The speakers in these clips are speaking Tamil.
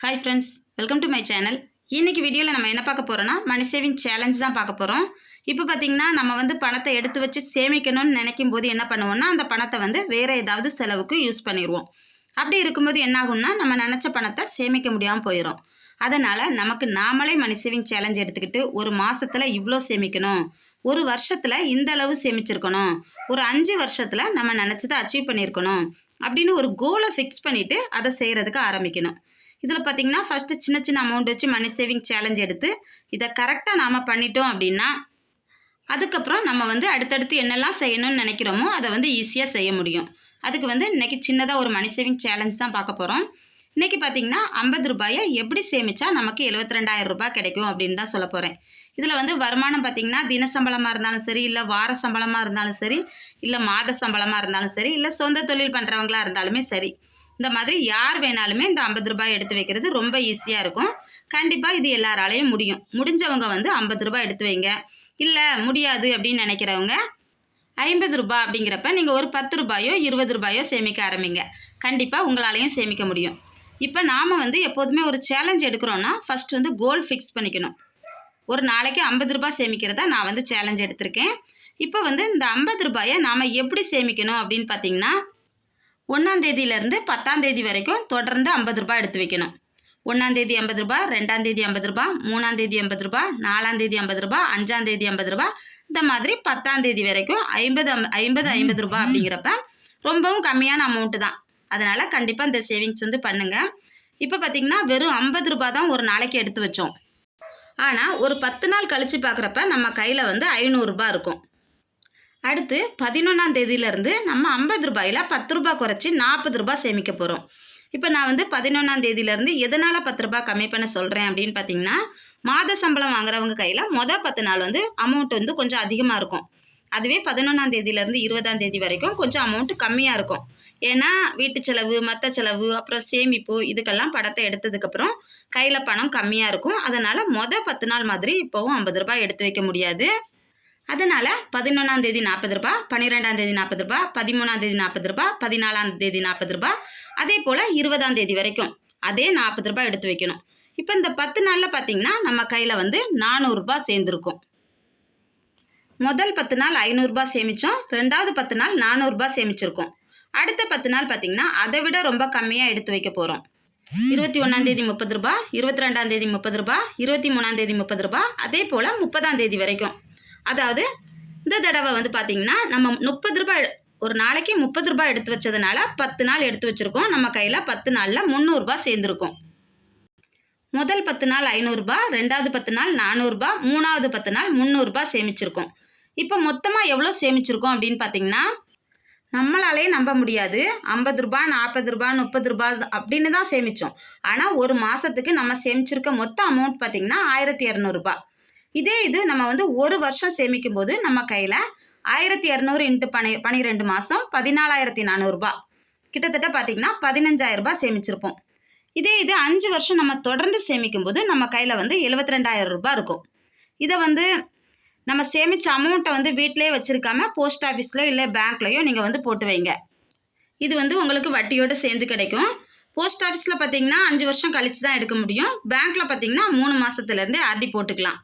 Hi friends welcome to my channel இன்றைக்கி வீடியோவில் நம்ம என்ன பார்க்க போகிறோன்னா மணி சேவிங் சேலஞ்ச் தான் பார்க்க போகிறோம் இப்போ பார்த்தீங்கன்னா நம்ம வந்து பணத்தை எடுத்து வச்சு சேமிக்கணும்னு நினைக்கும் போது என்ன பண்ணுவோம்னா அந்த பணத்தை வந்து வேறு ஏதாவது செலவுக்கு யூஸ் பண்ணிடுவோம் அப்படி இருக்கும்போது என்னாகும்னா நம்ம நினச்ச பணத்தை சேமிக்க முடியாமல் போயிடும் அதனால் நமக்கு நாமளே மணி சேவிங் சேலஞ்ச் எடுத்துக்கிட்டு ஒரு மாதத்தில் இவ்வளோ சேமிக்கணும். ஒரு வருஷத்தில் இந்த அளவு சேமிச்சிருக்கணும். ஒரு அஞ்சு வருஷத்தில் நம்ம நினச்சதை அச்சீவ் பண்ணியிருக்கணும் அப்படின்னு ஒரு கோலை ஃபிக்ஸ் பண்ணிவிட்டு அதை செய்கிறதுக்கு ஆரம்பிக்கணும். இதில் பார்த்தீங்கன்னா ஃபஸ்ட்டு சின்ன சின்ன அமௌண்ட் வச்சு மணி சேவிங் சேலஞ்ச் எடுத்து இதை கரெக்டாக நாம் பண்ணிட்டோம் அப்படின்னா அதுக்கப்புறம் நம்ம வந்து அடுத்தடுத்து என்னெல்லாம் செய்யணும்னு நினைக்கிறோமோ அதை வந்து ஈஸியாக செய்ய முடியும். அதுக்கு வந்து இன்றைக்கி சின்னதாக ஒரு மணி சேவிங் சேலஞ்ச் தான் பார்க்க போகிறோம் இன்றைக்கி பார்த்தீங்கன்னா ஐம்பது ரூபாயை எப்படி சேமிச்சா நமக்கு எழுபத்தி ரெண்டாயிரம் ரூபாய் கிடைக்கும் அப்படின்னு தான் சொல்ல போகிறேன் இதில் வந்து வருமானம் பார்த்தீங்கன்னா தின சம்பளமாக இருந்தாலும் சரி இல்லை வார சம்பளமாக இருந்தாலும் சரி இல்லை மாத சம்பளமாக இருந்தாலும் சரி இல்லை சொந்த தொழில் பண்ணுறவங்களா இருந்தாலுமே சரி இந்த மாதிரி யார் வேணாலுமே இந்த ஐம்பது ரூபாய் எடுத்து வைக்கிறது ரொம்ப ஈஸியாக இருக்கும். கண்டிப்பாக இது எல்லாராலையும் முடியும். முடிஞ்சவங்க வந்து ஐம்பது ரூபாய் எடுத்து வைங்க. இல்லை முடியாது அப்படின்னு நினைக்கிறவங்க ஐம்பது ரூபாய் அப்படிங்கிறப்ப நீங்கள் ஒரு பத்து ரூபாயோ இருபது ரூபாயோ சேமிக்க ஆரம்பிங்க. கண்டிப்பாக உங்களாலையும் சேமிக்க முடியும். இப்போ நாம் வந்து எப்போதுமே ஒரு சேலஞ்ச் எடுக்கிறோன்னா ஃபஸ்ட் வந்து கோல் ஃபிக்ஸ் பண்ணிக்கணும். ஒரு நாளைக்கு ஐம்பது ரூபாய் சேமிக்கிறதா நான் வந்து சேலஞ்ச் எடுத்திருக்கேன். இப்போ வந்து இந்த ஐம்பது ரூபாயை நாம் எப்படி சேமிக்கணும் அப்படின்னு பார்த்தீங்கன்னா ஒன்றாந்தேதியிலேருந்து பத்தாந்தேதி வரைக்கும் தொடர்ந்து ஐம்பது ரூபாய் எடுத்து வைக்கணும். ஒன்றாந்தேதி ஐம்பது ரூபாய் ரெண்டாந்தேதி ஐம்பது ரூபாய் மூணாந்தேதி ஐம்பது ரூபாய் நாலாந்தேதி ஐம்பது ரூபாய் அஞ்சாந்தேதி ஐம்பது ரூபாய். இந்த மாதிரி பத்தாந்தேதி வரைக்கும் ஐம்பது ஐம்பது ஐம்பது ரூபாய் அப்படிங்கிறப்ப ரொம்பவும் கம்மியான அமௌண்ட்டு தான். அதனால் கண்டிப்பாக இந்த சேவிங்ஸ் வந்து பண்ணுங்கள் இப்போ பார்த்திங்கன்னா வெறும் ஐம்பது ரூபாய் தான் ஒரு நாளைக்கு எடுத்து வச்சோம். ஆனால் ஒரு பத்து நாள் கழித்து பார்க்குறப்ப நம்ம கையில் வந்து ஐநூறுரூபா இருக்கும். அடுத்து பதினொன்றாம் தேதியிலேருந்து நம்ம ஐம்பது ரூபாயில் பத்து ரூபாய் குறைச்சி நாற்பது ரூபாய் சேமிக்க போகிறோம் இப்போ நான் வந்து பதினொன்றாம் தேதியிலேருந்து எதனால் பத்து ரூபாய் கம்மி பண்ண சொல்கிறேன் அப்படின்னு பார்த்தீங்கன்னா மாத சம்பளம் வாங்குறவங்க கையில் மொதல் பத்து நாள் வந்து அமௌண்ட் வந்து கொஞ்சம் அதிகமாக இருக்கும். அதுவே பதினொன்றாம் தேதியிலேருந்து இருபதாம் தேதி வரைக்கும் கொஞ்சம் அமௌண்ட் கம்மியாக இருக்கும். ஏன்னா வீட்டு செலவு மற்ற செலவு அப்புறம் சேமிப்பு இதுக்கெல்லாம் படத்தை எடுத்ததுக்கப்புறம் கையில் பணம் கம்மியாக இருக்கும். அதனால் மொதல் பத்து நாள் மாதிரி இப்போவும் ஐம்பது ரூபாய் எடுத்து வைக்க முடியாது. அதனால் பதினொன்றாம் தேதி நாற்பது ரூபா பன்னிரெண்டாம் தேதி நாற்பது ரூபா பதிமூணாம் தேதி நாற்பது ரூபா பதினாலாம் தேதி நாற்பது ரூபா அதே போல் இருபதாம் தேதி வரைக்கும் அதே நாற்பது ரூபா எடுத்து வைக்கணும். இப்போ இந்த பத்து நாளில் பார்த்தீங்கன்னா நம்ம கையில் வந்து நானூறுரூபா சேர்ந்துருக்கும். முதல் பத்து நாள் ஐநூறுரூபா சேமித்தோம் ரெண்டாவது பத்து நாள் நானூறுரூபா சேமிச்சிருக்கோம். அடுத்த பத்து நாள் பார்த்தீங்கன்னா அதை விட ரொம்ப கம்மியாக எடுத்து வைக்க போகிறோம் இருபத்தி ஒன்றாந்தேதி முப்பது ரூபா இருபத்தி ரெண்டாந்தேதி முப்பது ரூபா இருபத்தி மூணாந்தேதி முப்பது ரூபா அதே போல் முப்பதாம் தேதி வரைக்கும். அதாவது இந்த தடவை வந்து பார்த்திங்கன்னா நம்ம முப்பது ரூபாய் ஒரு நாளைக்கு முப்பது ரூபாய் எடுத்து வச்சதுனால பத்து நாள் எடுத்து வச்சுருக்கோம். நம்ம கையில் பத்து நாளில் முந்நூறுரூபா சேர்ந்துருக்கும். முதல் பத்து நாள் ஐநூறுரூபா ரெண்டாவது பத்து நாள் நானூறுரூபா மூணாவது பத்து நாள் முந்நூறுரூபா சேமிச்சிருக்கோம். இப்போ மொத்தமாக எவ்வளோ சேமிச்சிருக்கோம் அப்படின்னு பார்த்தீங்கன்னா நம்மளாலே நம்ப முடியாது. ஐம்பது ரூபா நாற்பது ரூபா முப்பது ரூபா அப்படின்னு தான் சேமித்தோம் ஆனால் ஒரு மாதத்துக்கு நம்ம சேமிச்சிருக்க மொத்த அமௌண்ட் பார்த்திங்கன்னா ஆயிரத்தி இரநூறுபா இதே இது நம்ம வந்து ஒரு வருஷம் சேமிக்கும் போது நம்ம கையில் ஆயிரத்தி இரநூறு இன்ட்டு பனி பனிரெண்டு மாதம் பதினாலாயிரத்தி நானூறுரூபா கிட்டத்தட்ட பார்த்திங்கன்னா பதினஞ்சாயிரரூபா சேமிச்சிருப்போம். இதே இது அஞ்சு வருஷம் நம்ம தொடர்ந்து சேமிக்கும் போது நம்ம கையில் வந்து எழுபத்தி ரெண்டாயிரம் ரூபாய் இருக்கும். இதை வந்து நம்ம சேமித்த அமௌண்ட்டை வந்து வீட்டிலே வச்சுருக்காம போஸ்ட் ஆஃபீஸ்லையோ இல்லை பேங்க்லேயோ நீங்கள் வந்து போட்டு வைங்க. இது வந்து உங்களுக்கு வட்டியோடு சேர்ந்து கிடைக்கும். போஸ்ட் ஆஃபீஸில் பார்த்தீங்கன்னா அஞ்சு வருஷம் கழித்து தான் எடுக்க முடியும். பேங்க்கில் பார்த்தீங்கன்னா மூணு மாதத்துலேருந்தே ஆர்டி போட்டுக்கலாம்.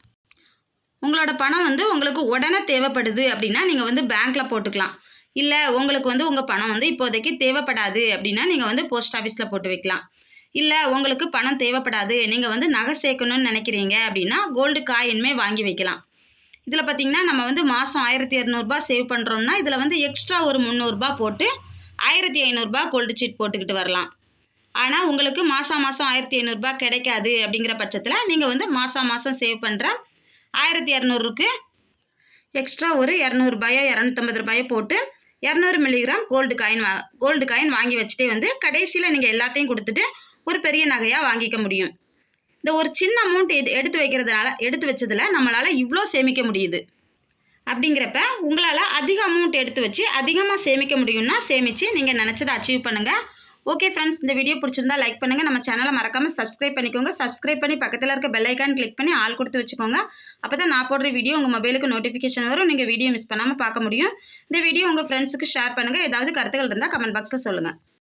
உங்களோட பணம் வந்து உங்களுக்கு உடனே தேவைப்படுது அப்படின்னா நீங்கள் வந்து பேங்க்கில் போட்டுக்கலாம். இல்லை உங்களுக்கு வந்து உங்கள் பணம் வந்து இப்போதைக்கு தேவைப்படாது அப்படின்னா நீங்கள் வந்து போஸ்ட் ஆஃபீஸில் போட்டு வைக்கலாம். இல்லை உங்களுக்கு பணம் தேவைப்படாது நீங்கள் வந்து நகை சேர்க்கணும்னு நினைக்கிறீங்க அப்படின்னா கோல்டு காயின்மே வாங்கி வைக்கலாம். இதில் பார்த்திங்கன்னா நம்ம வந்து மாதம் ஆயிரத்தி இரநூறுபா சேவ் பண்ணுறோம்னா இதில் வந்து எக்ஸ்ட்ரா ஒரு முந்நூறுரூபா போட்டு ஆயிரத்தி ஐநூறுரூபா கோல்டு சீட் போட்டுக்கிட்டு வரலாம். ஆனால் உங்களுக்கு மாதம் மாதம் ஆயிரத்தி ஐநூறுரூபா கிடைக்காது அப்படிங்கிற பட்சத்தில் நீங்கள் வந்து மாதம் மாதம் சேவ் பண்ணுற ஆயிரத்தி இரநூறுக்கு எக்ஸ்ட்ரா ஒரு இரநூறுபாயோ இரநூத்தம்பது ரூபாயோ போட்டு இரநூறு மில்லிகிராம் கோல்டு காயின் வா கோல்டு காயின் வாங்கி வச்சுட்டே வந்து கடைசியில் நீங்கள் எல்லாத்தையும் கொடுத்துட்டு ஒரு பெரிய நகையாக வாங்கிக்க முடியும். இந்த ஒரு சின்ன அமௌண்ட் எடு எடுத்து வைக்கிறதுனால எடுத்து வச்சதில் நம்மளால் இவ்வளோ சேமிக்க முடியுது. அப்படிங்கிறப்ப உங்களால் அதிக அமௌண்ட் எடுத்து வச்சு அதிகமாக சேமிக்க முடியும்னா சேமித்து நீங்கள் நினச்சதை அச்சீவ் பண்ணுங்கள் ஓகே ஃப்ரெண்ட்ஸ் இந்த வீடியோ பிடிச்சிருந்தா லைக் பண்ணுங்கள் நம்ம சேனலை மறக்காமல் சப்ஸ்கிரைப் பண்ணிக்கோங்க. சப்ஸ்கிரைப் பண்ணி பக்கத்தில் இருக்க பெல் ஐக்கான் கிளிக் பண்ணி ஆள் கொடுத்து வச்சுக்கோங்க. அப்போ தான் நான் போடுற வீடியோ உங்கள் மொபைலுக்கு நோட்டிஃபிகேஷன் வரும். நீங்கள் வீடியோ மிஸ் பண்ணாமல் பார்க்க முடியும். இந்த வீடியோ உங்கள் ஃப்ரெண்ட்ஸுக்கு ஷேர் பண்ணுங்கள் ஏதாவது கருத்துக்கள் இருந்தால் கமெண்ட் பாக்ஸில் சொல்லுங்கள்